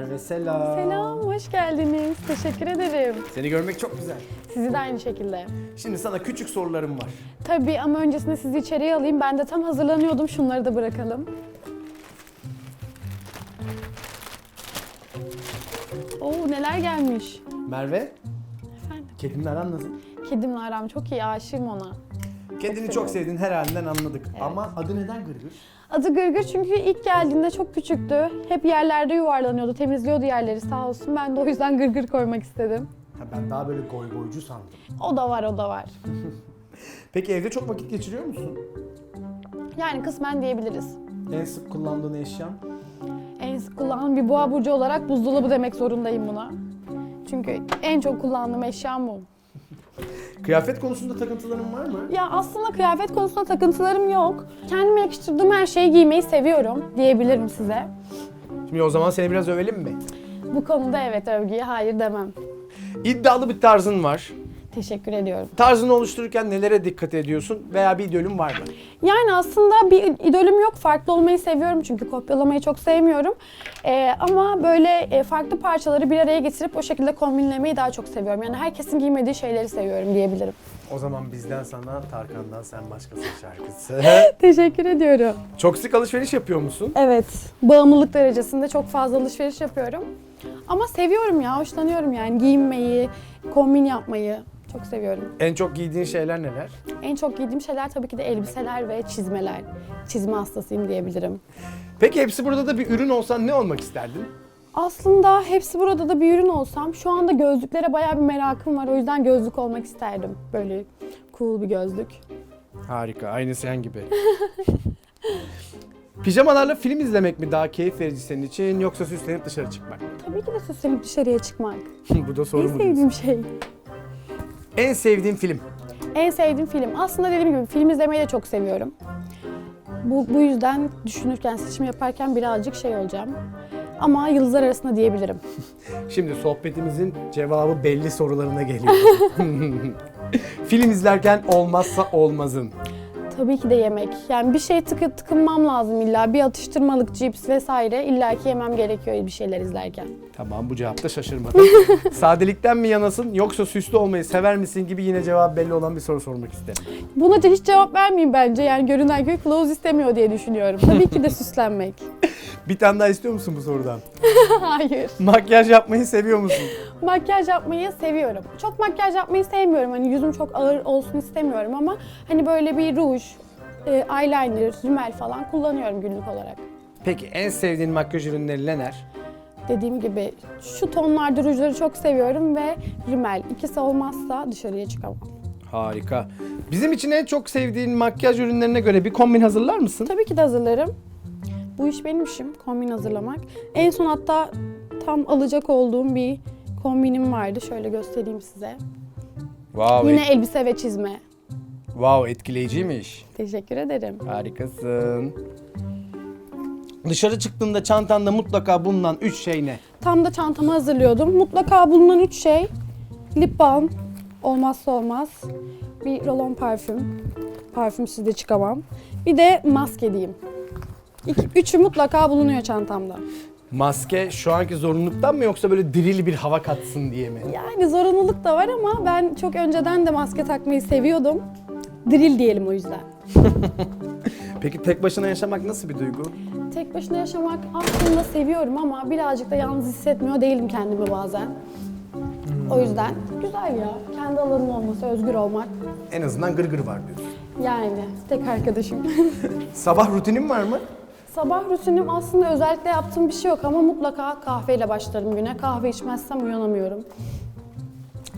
Merve selam. Selam, hoş geldiniz. Teşekkür ederim. Seni görmek çok güzel. Sizi de aynı şekilde. Şimdi sana küçük sorularım var. Tabii ama öncesinde sizi içeriye alayım. Ben de tam hazırlanıyordum. Şunları da bırakalım. Oo neler gelmiş. Merve, Efendim. kedinle aran nasıl? Kedimle aram çok iyi. Aşığım ona. Kedini çok, sevdiğin her halinden anladık. Ama adı neden Gırgır? Adı Gırgır çünkü ilk geldiğinde çok küçüktü. Hep yerlerde yuvarlanıyordu, temizliyordu yerleri sağ olsun. Ben de o yüzden Gırgır koymak istedim. Ha, ben daha böyle goy goycu sandım. O da var, o da var. Peki evde çok vakit geçiriyor musun? Yani kısmen diyebiliriz. En sık kullandığın eşyan? En sık kullandığım bir boğa burcu olarak buzdolabı demek zorundayım buna. Çünkü en çok kullandığım eşyam bu. Kıyafet konusunda takıntıların var mı? Ya aslında kıyafet konusunda takıntılarım yok. Kendime yakıştırdığım her şeyi giymeyi seviyorum diyebilirim size. Şimdi o zaman seni biraz övelim mi? Bu konuda evet övgüye hayır demem. İddialı bir tarzın var. Teşekkür ediyorum. Tarzını oluştururken nelere dikkat ediyorsun veya bir idolün var mı? Yani aslında bir idolüm yok. Farklı olmayı seviyorum çünkü kopyalamayı çok sevmiyorum. Ee, ama böyle e, farklı parçaları bir araya getirip o şekilde kombinlemeyi daha çok seviyorum. Yani herkesin giymediği şeyleri seviyorum diyebilirim. O zaman bizden sana, Tarkan'dan sen başkasın şarkısı. Teşekkür ediyorum. Çok sık alışveriş yapıyor musun? Evet, bağımlılık derecesinde çok fazla alışveriş yapıyorum. Ama seviyorum ya, hoşlanıyorum yani giyinmeyi, kombin yapmayı çok seviyorum. En çok giydiğin şeyler neler? En çok giydiğim şeyler tabii ki de elbiseler ve çizmeler. Çizme hastasıyım diyebilirim. Peki hepsi burada da bir ürün olsan ne olmak isterdin? Aslında hepsi burada da bir ürün olsam şu anda gözlüklere bayağı bir merakım var. O yüzden gözlük olmak isterdim. Böyle cool bir gözlük. Harika, aynı sen gibi. Pijamalarla film izlemek mi daha keyif verici senin için yoksa süslenip dışarı çıkmak mı? Tabii ki de süslenip dışarıya çıkmak. Bu da soru En mu diyorsun? sevdiğim şey. En sevdiğin film? En sevdiğim film. Aslında dediğim gibi film izlemeyi de çok seviyorum. Bu, bu yüzden düşünürken, seçim yaparken birazcık şey olacağım. Ama yıldızlar arasında diyebilirim. Şimdi sohbetimizin cevabı belli sorularına geliyor. film izlerken olmazsa olmazın. Tabii ki de yemek. Yani bir şey tıkı tıkınmam lazım illa. Bir atıştırmalık, cips vesaire illaki yemem gerekiyor bir şeyler izlerken. Tamam bu cevapta şaşırmadım. Sadelikten mi yanasın yoksa süslü olmayı sever misin gibi yine cevabı belli olan bir soru sormak isterim. Buna hiç cevap vermeyeyim bence. Yani görünen köy kılavuz istemiyor diye düşünüyorum. Tabii ki de süslenmek. Bir tane daha istiyor musun bu sorudan? Hayır. Makyaj yapmayı seviyor musun? Makyaj yapmayı seviyorum. Çok makyaj yapmayı sevmiyorum. Hani yüzüm çok ağır olsun istemiyorum ama hani böyle bir ruj, e, eyeliner, rimel falan kullanıyorum günlük olarak. Peki en sevdiğin makyaj ürünleri neler? Dediğim gibi şu tonlarda rujları çok seviyorum ve rimel. İkisi olmazsa dışarıya çıkamam. Harika. Bizim için en çok sevdiğin makyaj ürünlerine göre bir kombin hazırlar mısın? Tabii ki de hazırlarım. Bu iş benim işim, kombin hazırlamak. En son hatta tam alacak olduğum bir kombinim vardı. Şöyle göstereyim size. Wow, Yine elbise ve çizme. wow etkileyiciymiş. Teşekkür ederim. Harikasın. Dışarı çıktığında çantanda mutlaka bulunan üç şey ne? Tam da çantamı hazırlıyordum. Mutlaka bulunan üç şey. Lip balm, olmazsa olmaz. Bir rolon parfüm. Parfümsüz de çıkamam. Bir de maske diyeyim. İki, üçü mutlaka bulunuyor çantamda. Maske şu anki zorunluluktan mı yoksa böyle dirili bir hava katsın diye mi? Yani zorunluluk da var ama ben çok önceden de maske takmayı seviyordum. Drill diyelim o yüzden. Peki tek başına yaşamak nasıl bir duygu? Tek başına yaşamak aslında seviyorum ama birazcık da yalnız hissetmiyor değilim kendimi bazen. O yüzden güzel ya. Kendi alanım olması, özgür olmak. En azından gırgır var diyorsun. Yani tek arkadaşım. Sabah rutinin var mı? Sabah rutinim aslında özellikle yaptığım bir şey yok ama mutlaka kahveyle başlarım güne. Kahve içmezsem uyanamıyorum.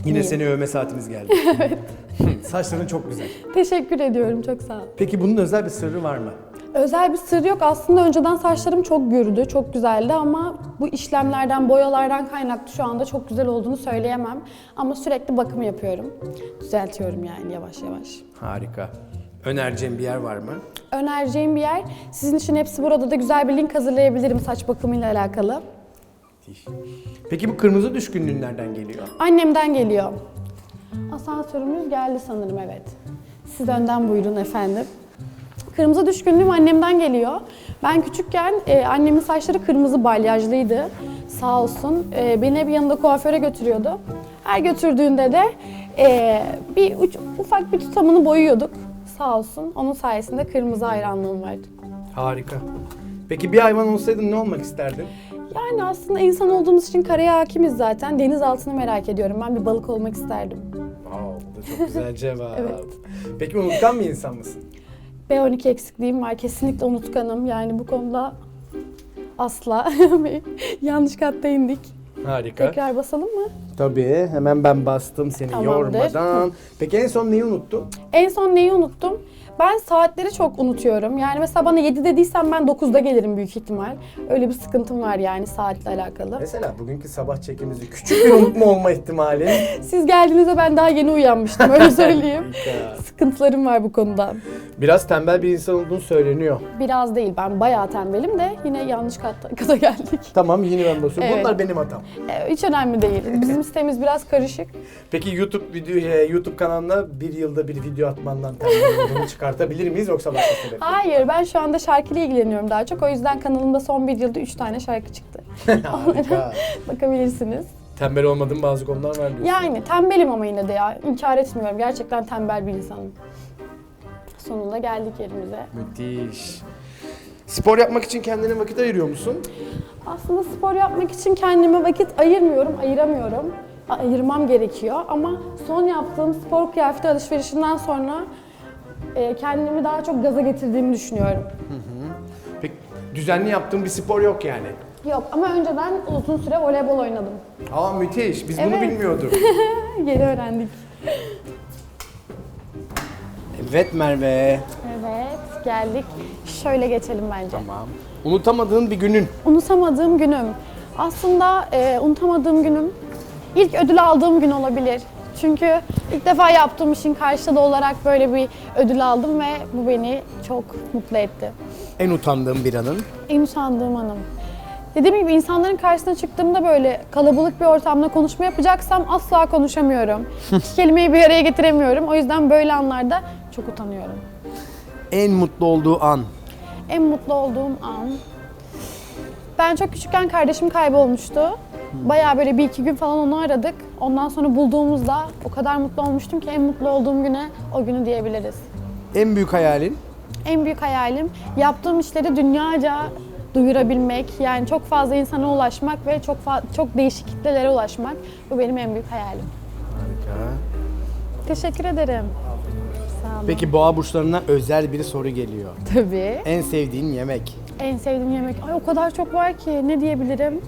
Yine İyi. seni övme saatimiz geldi. evet. Saçların çok güzel. Teşekkür ediyorum, çok sağ ol. Peki bunun özel bir sırrı var mı? Özel bir sır yok. Aslında önceden saçlarım çok gürdü, çok güzeldi ama bu işlemlerden, boyalardan kaynaklı şu anda çok güzel olduğunu söyleyemem. Ama sürekli bakım yapıyorum. Düzeltiyorum yani yavaş yavaş. Harika. Önereceğin bir yer var mı? Önereceğim bir yer, sizin için hepsi burada da güzel bir link hazırlayabilirim saç bakımıyla alakalı. Peki bu kırmızı düşkünlüğün nereden geliyor? Annemden geliyor. Asansörümüz geldi sanırım evet. Siz önden buyurun efendim. Kırmızı düşkünlüğüm annemden geliyor. Ben küçükken e, annemin saçları kırmızı balyajlıydı. Sağ olsun. Ee, beni hep yanında kuaföre götürüyordu. Her götürdüğünde de ee, bir uç- ufak bir tutamını boyuyorduk. Sağ olsun. Onun sayesinde kırmızı hayranlığım vardı. Harika. Peki bir hayvan olsaydın ne olmak isterdin? Yani aslında insan olduğumuz için karaya hakimiz zaten. Deniz altını merak ediyorum. Ben bir balık olmak isterdim. Wow, bu da çok güzel cevap. Evet. Peki unutkan bir insan mısın? B12 eksikliğim var. Kesinlikle unutkanım. Yani bu konuda asla yanlış katta indik. Harika. Tekrar basalım mı? Tabii. Hemen ben bastım seni Tamamdır. yormadan. Peki en son neyi unuttun? En son neyi unuttum? Ben saatleri çok unutuyorum. Yani mesela bana 7 dediysen ben 9'da gelirim büyük ihtimal. Öyle bir sıkıntım var yani saatle alakalı. Mesela bugünkü sabah çekimizde küçük bir unutma olma ihtimali. Siz geldiğinizde ben daha yeni uyanmıştım öyle söyleyeyim. Sıkıntılarım var bu konuda. Biraz tembel bir insan olduğunu söyleniyor. Biraz değil ben bayağı tembelim de yine yanlış katta, kata geldik. Tamam yeni ben basıyorum. Evet. Bunlar benim hatam. Ee, hiç önemli değil. Bizim sitemiz biraz karışık. Peki YouTube video e, YouTube kanalına bir yılda bir video atmandan tembel olduğunu çıkartabilir miyiz yoksa başka sebep? Hayır ben şu anda şarkıyla ilgileniyorum daha çok. O yüzden kanalımda son bir yılda 3 tane şarkı çıktı. Bakabilirsiniz. Tembel olmadığım bazı konular var diyorsun. Yani tembelim ama yine de ya. İnkar etmiyorum. Gerçekten tembel bir insanım. Sonunda geldik yerimize. Müthiş. Spor yapmak için kendine vakit ayırıyor musun? Aslında spor yapmak için kendime vakit ayırmıyorum, ayıramıyorum. Ayırmam gerekiyor ama son yaptığım spor kıyafeti alışverişinden sonra e, kendimi daha çok gaza getirdiğimi düşünüyorum. Peki düzenli yaptığın bir spor yok yani. Yok ama önceden uzun süre voleybol oynadım. Aa müthiş. Biz bunu Evet. bilmiyorduk. Yeni öğrendik. evet Merve. Evet, geldik. Şöyle geçelim bence. Tamam. Unutamadığın bir günün. Unutamadığım günüm. Aslında e, unutamadığım günüm ilk ödül aldığım gün olabilir. Çünkü ilk defa yaptığım işin karşılığı olarak böyle bir ödül aldım ve bu beni çok mutlu etti. En utandığın bir anın. En utandığım anım. Dediğim gibi insanların karşısına çıktığımda böyle kalabalık bir ortamda konuşma yapacaksam asla konuşamıyorum. İki kelimeyi bir araya getiremiyorum. O yüzden böyle anlarda çok utanıyorum. En mutlu olduğu an. En mutlu olduğum an. Ben çok küçükken kardeşim kaybolmuştu. Bayağı böyle bir iki gün falan onu aradık. Ondan sonra bulduğumuzda o kadar mutlu olmuştum ki en mutlu olduğum güne o günü diyebiliriz. En büyük hayalin. En büyük hayalim yaptığım işleri dünyaca duyurabilmek. Yani çok fazla insana ulaşmak ve çok çok değişik kitlelere ulaşmak. Bu benim en büyük hayalim. Harika. Teşekkür ederim. Sağ olun. Peki boğa burçlarına özel bir soru geliyor. Tabii. En sevdiğin yemek. En sevdiğim yemek. Ay o kadar çok var ki ne diyebilirim?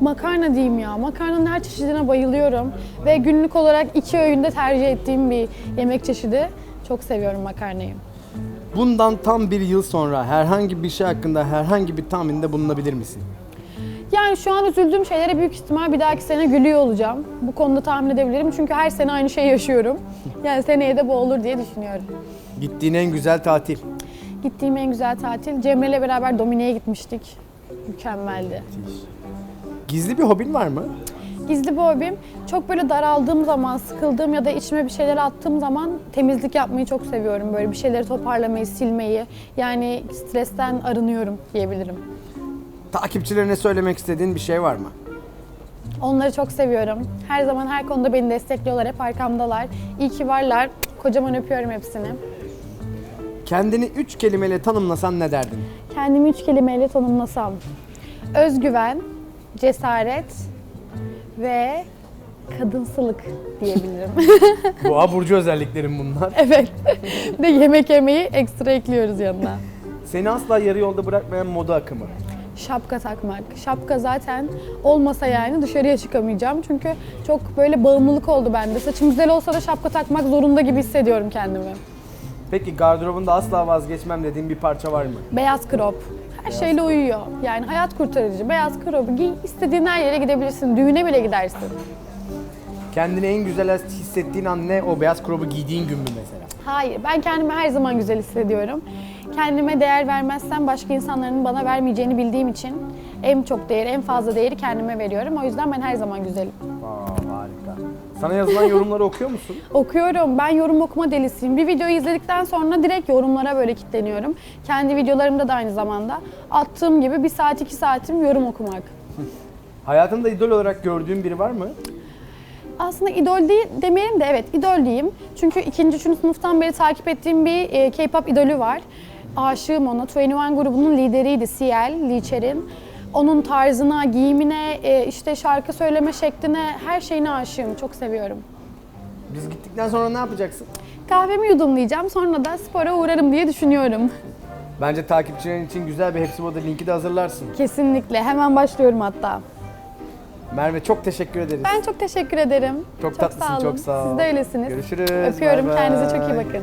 Makarna diyeyim ya. Makarnanın her çeşidine bayılıyorum. Ve günlük olarak iki öğünde tercih ettiğim bir yemek çeşidi. Çok seviyorum makarnayı. Bundan tam bir yıl sonra herhangi bir şey hakkında herhangi bir tahminde bulunabilir misin? Yani şu an üzüldüğüm şeylere büyük ihtimal bir dahaki sene gülüyor olacağım. Bu konuda tahmin edebilirim. Çünkü her sene aynı şeyi yaşıyorum. Yani seneye de bu olur diye düşünüyorum. Gittiğin en güzel tatil. Gittiğim en güzel tatil Cemre'yle beraber Domine'ye gitmiştik. Mükemmeldi. Gizli bir hobin var mı? Gizli bir hobim. Çok böyle daraldığım zaman, sıkıldığım ya da içime bir şeyler attığım zaman temizlik yapmayı çok seviyorum. Böyle bir şeyleri toparlamayı, silmeyi. Yani stresten arınıyorum diyebilirim. Takipçilerine söylemek istediğin bir şey var mı? Onları çok seviyorum. Her zaman her konuda beni destekliyorlar, hep arkamdalar. İyi ki varlar. Kocaman öpüyorum hepsini. Kendini üç kelimeyle tanımlasan ne derdin? Kendimi üç kelimeyle tanımlasam. Özgüven, cesaret ve kadınsılık diyebilirim. Boğa burcu özelliklerim bunlar. evet. De yemek yemeyi ekstra ekliyoruz yanına. Seni asla yarı yolda bırakmayan moda akımı. Şapka takmak. Şapka zaten olmasa yani dışarıya çıkamayacağım. Çünkü çok böyle bağımlılık oldu bende. Saçım güzel olsa da şapka takmak zorunda gibi hissediyorum kendimi. Peki gardırobunda asla vazgeçmem dediğin bir parça var mı? Beyaz crop. Her şeyle uyuyor. Yani hayat kurtarıcı. Beyaz crop giy, istediğin her yere gidebilirsin. Düğüne bile gidersin. Kendini en güzel hissettiğin an ne? O beyaz krobu giydiğin gün mü mesela? Hayır, ben kendimi her zaman güzel hissediyorum. Kendime değer vermezsem başka insanların bana vermeyeceğini bildiğim için en çok değeri, en fazla değeri kendime veriyorum. O yüzden ben her zaman güzelim. Sana yazılan yorumları okuyor musun? Okuyorum. Ben yorum okuma delisiyim. Bir videoyu izledikten sonra direkt yorumlara böyle kilitleniyorum. Kendi videolarımda da aynı zamanda. Attığım gibi bir saat iki saatim yorum okumak. Hayatında idol olarak gördüğün biri var mı? Aslında idol değil demeyelim de evet idol diyeyim. Çünkü ikinci, üçüncü sınıftan beri takip ettiğim bir e, K-pop idolü var. Aşığım ona. 21 grubunun lideriydi CL, Lee Cherin. Onun tarzına, giyimine, e, işte şarkı söyleme şekline, her şeyine aşığım. Çok seviyorum. Biz gittikten sonra ne yapacaksın? Kahvemi yudumlayacağım sonra da spora uğrarım diye düşünüyorum. Bence takipçilerin için güzel bir hepsi burada linki de hazırlarsın. Kesinlikle. Hemen başlıyorum hatta. Merve çok teşekkür ederiz. Ben çok teşekkür ederim. Çok tatlısın, sağ olun. çok sağ ol. Siz de öylesiniz. Görüşürüz. Öpüyorum. bay Kendinize çok iyi bakın.